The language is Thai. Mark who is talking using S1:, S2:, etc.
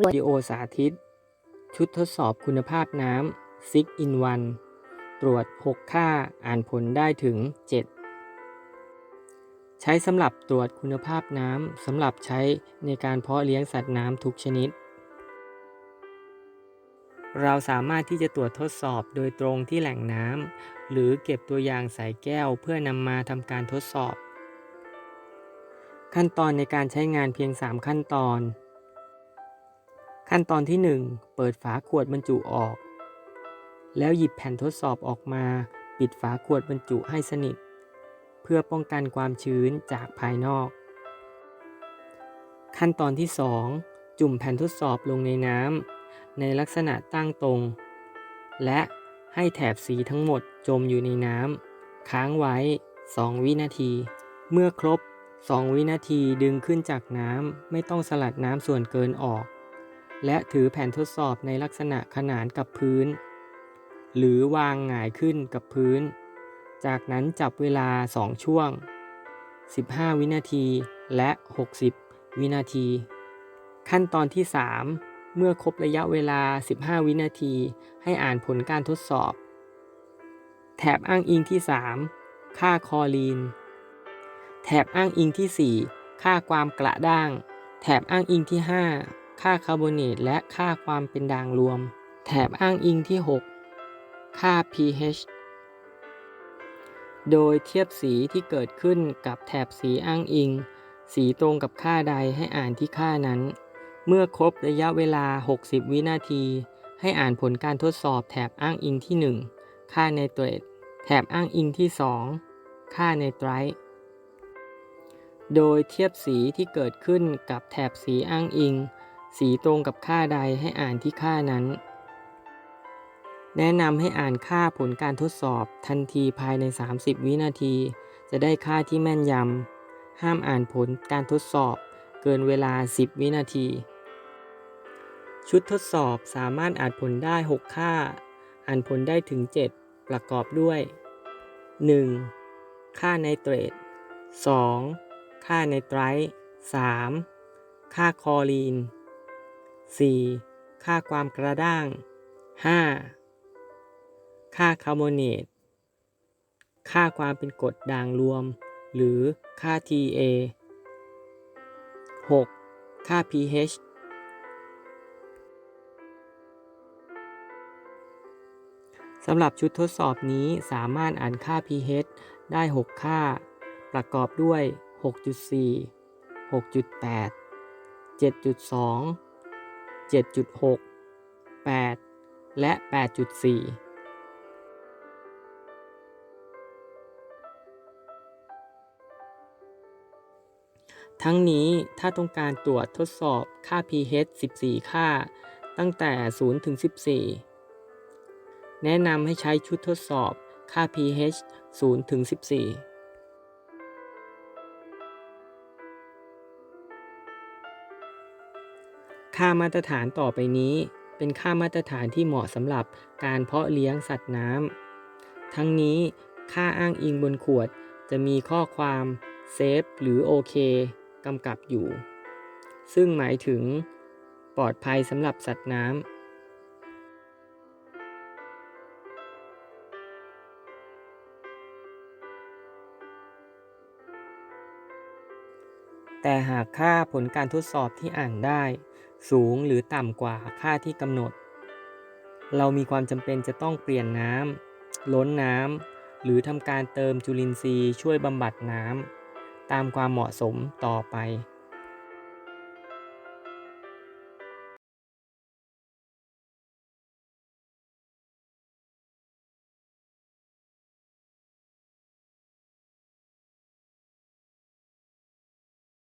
S1: วิดีโอสาธิต ชุดทดสอบคุณภาพน้ำ6 in 1 ตรวจ 6 ค่าอ่านผลได้ถึง 7 ใช้สำหรับตรวจคุณภาพน้ำสำหรับใช้ในการเพาะเลี้ยงสัตว์น้ำทุกชนิด เราสามารถที่จะตรวจทดสอบโดยตรงที่แหล่งน้ำหรือเก็บตัวอย่างใส่แก้วเพื่อนำมาทำการทดสอบ ขั้นตอนในการใช้งานเพียง 3 ขั้นตอน ขั้นตอนที่ 1 เปิดฝาขวดบรรจุออก แล้วหยิบแผ่นทดสอบออกมา ปิดฝาขวดบรรจุให้สนิท เพื่อป้องกันความชื้นจากภายนอก ขั้นตอนที่ 2 จุ่มแผ่นทดสอบลงในน้ำในลักษณะตั้งตรง และให้แถบสีทั้งหมดจมอยู่ในน้ำค้างไว้ 2 วินาที เมื่อครบ 2 วินาทีดึงขึ้นจากน้ำไม่ต้องสลัดน้ำส่วนเกินออก และถือแผ่นทดสอบในลักษณะขนานกับพื้น หรือวางหงายขึ้นกับพื้น จากนั้นจับเวลา 2 ช่วง 15 วินาทีและ 60 วินาที ขั้นตอนที่ 3 เมื่อครบระยะเวลา 15 วินาที ให้อ่านผลการทดสอบ แถบอ้างอิงที่ 3 ค่าคอลีน แถบอ้างอิงที่ 4 ค่าความกระด้าง แถบอ้างอิงที่ 5 ค่าคาร์บอเนตและค่าความเป็นด่างรวม แถบอ้างอิงที่ 6 ค่า pH โดยเทียบสีที่เกิดขึ้นกับแถบสีอ้างอิง สีตรงกับค่าใดให้อ่านที่ค่านั้น เมื่อครบระยะเวลา 60 วินาที ให้อ่านผลการทดสอบแถบอ้างอิงที่ 1 ค่าไนเตรตแถบอ้างอิงที่ 2 ค่าไนไตรท์โดยเทียบสีที่เกิดขึ้นกับแถบสีอ้างอิง สีตรงกับค่าใดให้อ่านที่ค่านั้น แนะนำให้อ่านค่าผลการทดสอบทันทีภายใน 30 วินาที จะได้ค่าที่แม่นยำ ห้ามอ่านผลการทดสอบเกินเวลา 10 วินาที ชุดทดสอบสามารถอ่านผลได้ 6 ค่า อ่านผลได้ถึง 7 ประกอบด้วย 1. ค่าไนเตรต 2. ค่าไนไตรท์ 3. ค่าคอรีน 4. ค่าความกระด้าง 5. ค่าคาร์บอเนต ค่าความเป็นกรดด่างรวม หรือค่า TA 6. ค่า pH สำหรับชุดทดสอบนี้สามารถอ่านค่า pH ได้ 6 ค่า ประกอบด้วย 6.4 6.8 7.2 7.6 8 และ 8.4ทั้งนี้ถ้าต้องการตรวจทดสอบค่า pH 14 ค่า ตั้งแต่ 0 ถึง 14 แนะนำให้ใช้ชุดทดสอบค่า pH 0 ถึง 14 ค่ามาตรฐานต่อไปนี้ เป็นค่ามาตรฐานที่เหมาะสำหรับการเพาะเลี้ยงสัตว์น้ำทั้งนี้ค่าอ้างอิงบนขวดจะมีข้อความเซฟหรือโอเคกำกับอยู่ ซึ่งหมายถึงปลอดภัยสำหรับสัตว์น้ำแต่หากค่าผลการทดสอบที่อ่านได้ สูงหรือต่ำกว่าค่าที่กำหนด เรามีความจำเป็นจะต้องเปลี่ยนน้ำล้นน้ำหรือทำการเติมจุลินทรีย์ช่วยบำบัดน้ำตามความเหมาะสมต่อไป